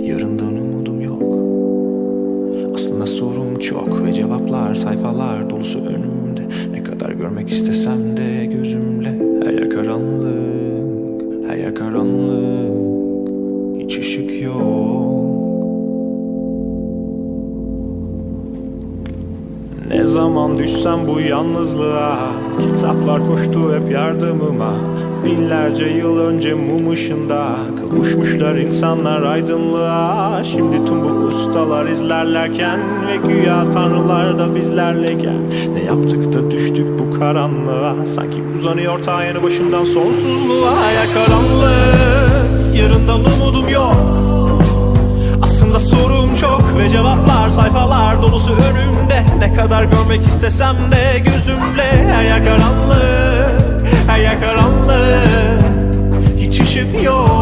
Yarından umudum yok. Aslında sorum çok ve cevaplar sayfalar dolusu önümde. Ne kadar görmek istesem de gözümle. Her yer karanlık, her yer karanlık. Hiç ışık yok. Ne zaman düşsem bu yalnızlığa Kitaplar koştu hep yardımıma Binlerce yıl önce mum ışığında Kavuşmuşlar insanlar aydınlığa. Şimdi tüm bu ustalar izlerlerken Ve güya tanrılar da bizlerleyken Ne yaptık da düştük bu karanlığa? Sanki uzanıyor ta yanı başından sonsuzluğa. Ya karanlık Yarından umudum yok. Aslında sorum çok ve cevaplar sayfalar dolusu önümde. Ne kadar görmek istesem de gözümle. Yer karanlık, karanlık. Hiç ışık yok